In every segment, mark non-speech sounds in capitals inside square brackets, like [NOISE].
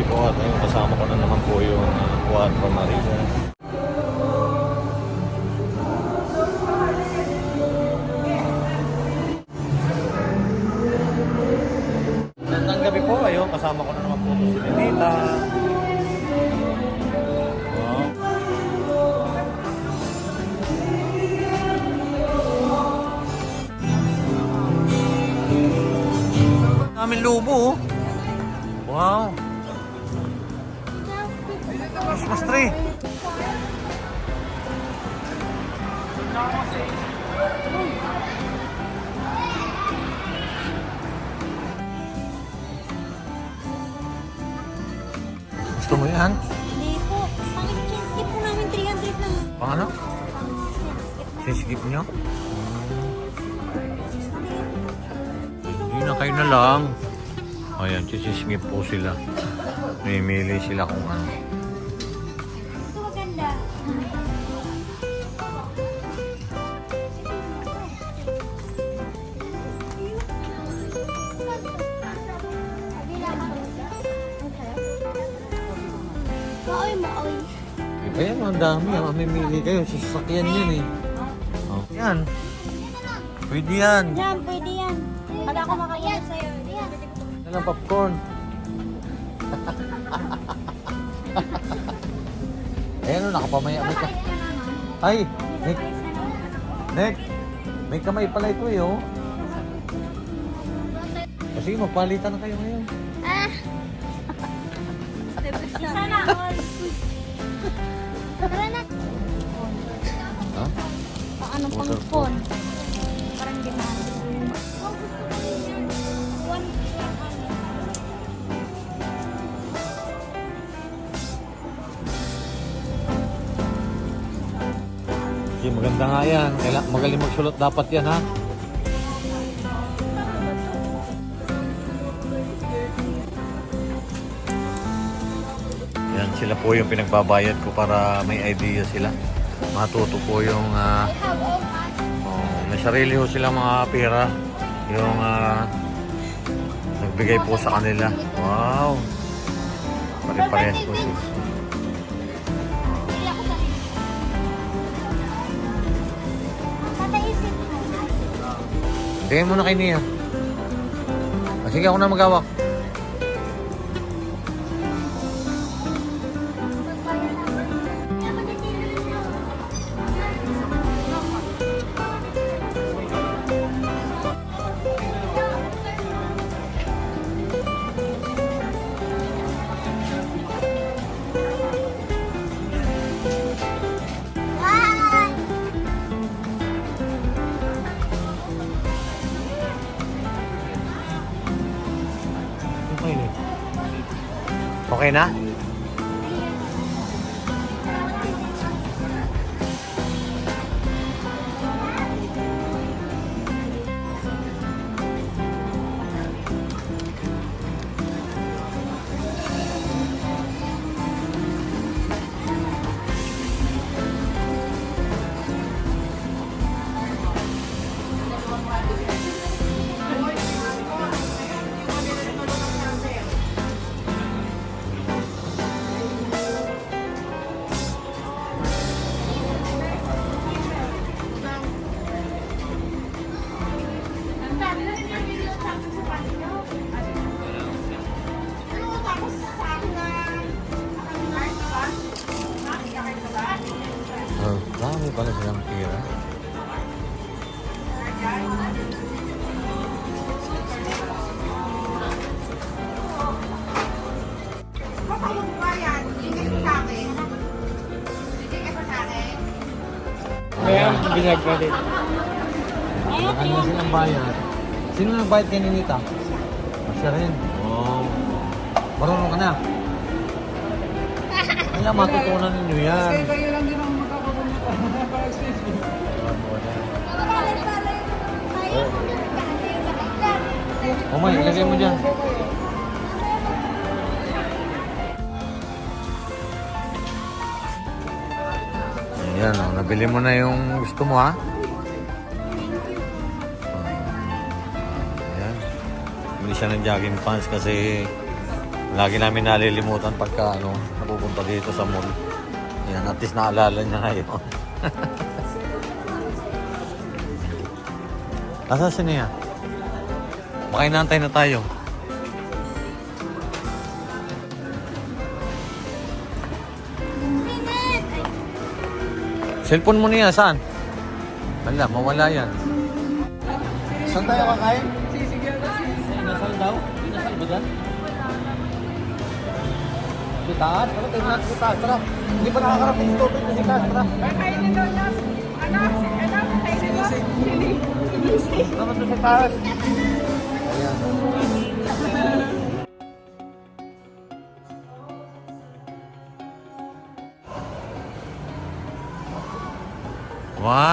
gabi po at ayun, kasama ko na naman po yung uh, Cuatro Marinas. Magandang gabi po, ayun, kasama ko na naman po si Nenita. Wow. Daming lubo, oh. Wow. Christmas tree. Gusto mo yan? Hindi po. Pang-skip po namin 300 lang. Pang ano? Pang-skip. Siskip nyo? Hindi na kayo na lang. Ayan, sisisngip po sila. Mimili sila kung ano. Maoy, maoy. Ayan, ang dami. Ang mamimili kayo. Sasakyan yan eh. Oh. Yan. Pwede yan. Yan, pwede yan. Pag ako makakuha sa'yo. Yan. Yan ang popcorn. Ayan o, nakapamaya mo ka. Ay, Nick. Nick. May kamay pala ito eh, oh. Kasi magpalitan na kayo ngayon. Ah! Isa na all. Tara na. Ha? Paano pang phone? Parang di maganda nga yan. Kaila, magaling magsulot dapat yan, ha? Yan, sila po yung pinagbabayad ko para may idea sila. Matuto po yung ah, oh, may sarili ho silang mga pera. Yung ah, nagbigay po sa kanila. Wow! Pare-parehas po siya. Tingin mo na kay Nia. Ah, sige, ako na magawak. Okay na? Pala silang pira. Kaya din. Ano na silang bayad? Sino nagbayad kay Ninita? Siya rin. Oh. Marunong ka na. [LAUGHS] Kaya matutunan ninyo yan. kayo lang din ang My, ilagay mo dyan. Ayan, oh, nabili mo na yung gusto mo ha. Ayan. Bili siya ng jogging pants kasi Lagi namin nalilimutan pagka ano, napupunta dito sa mall. Yan, at least naalala niya ngayon. [LAUGHS] Asa si Nia? Baka inaantay na tayo. Cellphone mo niya, saan? Wala, mawala yan. Saan tayo kakain? Inasal daw? Inasal ba dyan? Sa taas? Tara, tayo natin sa taas. Tara. Hindi pa nakakarating ito. Ito sa taas. Tara. Tara doon sa taas. Ayan.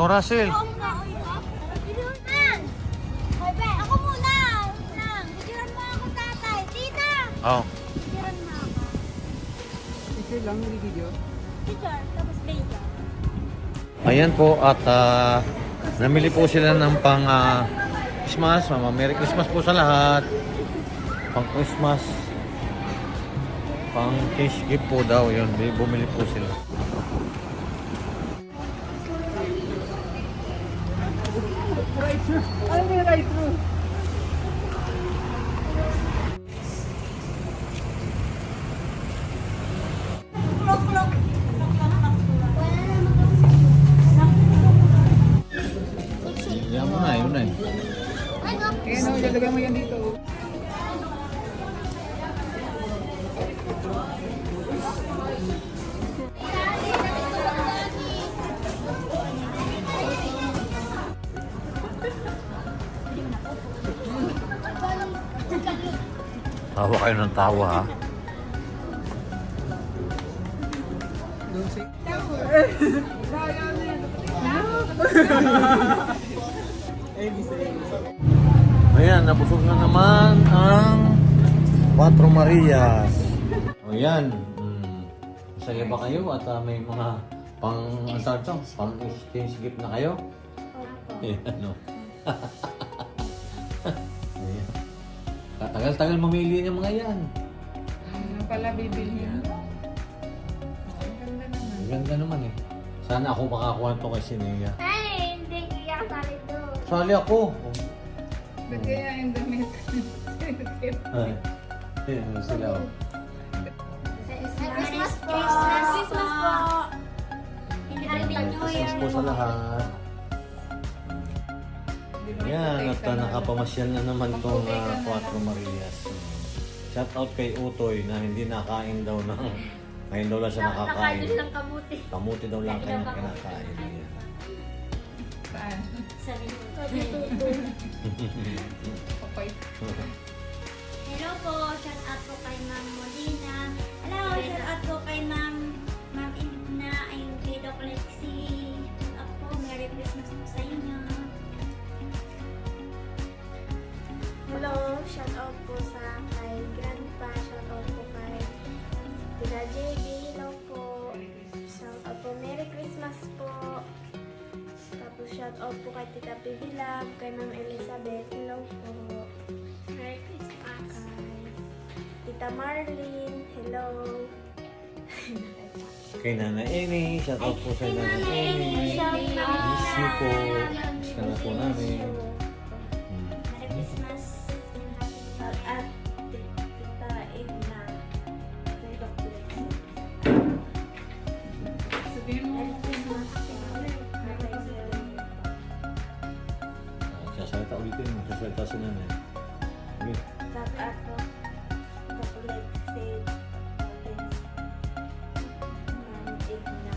Ikaw, Russell. Ako muna. Muna. Nang. Bigyan mo ako tatay. Tita. Oh. Bigyan mo ako. Picture lang, hindi video. Teacher. Tapos baby. Ayan po at ah, namili po sila ng pang ah, Christmas. Mama, Merry Christmas po sa lahat. Pang Christmas. Pang cash gift po daw yun. Bumili po sila. Tawa kayo ng tawa ha. Ayan, nabusog na naman ang Cuatro Marias. O yan. Mm. Masaya ba kayo at ah, may mga pang, ang tawag pang exchange gift na kayo? Ayan, ano. [LAUGHS] Tagal-tagal mamili ng mga yan. Ano pala bibili yan? Ang ganda naman eh. Sana ako makakuha to kay Sinea. Ay, hindi kaya sali doon. Sali ako. Ba't kaya yung damit? [LAUGHS] Ay, Ayan, sila oh. Christmas po. Christmas po. Happy New Christmas po sa lahat. Yan, at uh, nakapamasyal na naman itong uh, Cuatro Marias. Shout out kay Utoy na hindi nakain daw ng... Ngayon daw lang siya nakakain. Nakakain lang kamuti. Kamuti daw lang kanya kinakain. Ayan. Saan? Sa. Pakoy. Hello po, shout out po kay Ma'am Molina. Hello, shout out po kay Ma'am Ma'am Edna ay Doc Lexi. Shout out po, Merry Christmas po sa inyo. Shout out po kay Tita Pibilab, kay Ma'am Elizabeth, hello po. Merry Christmas. Kay Tita Marlene, hello. [LAUGHS] Kay Nana Amy, shout out po sa Nana Amy. Shout out. Miss you po. Miss ka na po namin. Christmas. Ah, Sasalita ulitin mo. Sasalita si Nana. ato. Chocolate save. And egg na.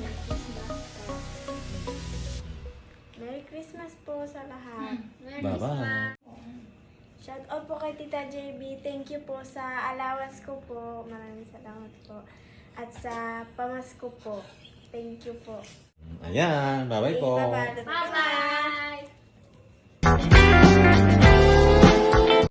Merry Christmas po. Merry Christmas po sa lahat. [LAUGHS] Bye-bye. Shout out po kay Tita JB. Thank you po sa allowance ko po. Maraming salamat po. At sa pamasko po. Thank you po. Ayan, bye-bye po. Bye-bye. Bye-bye.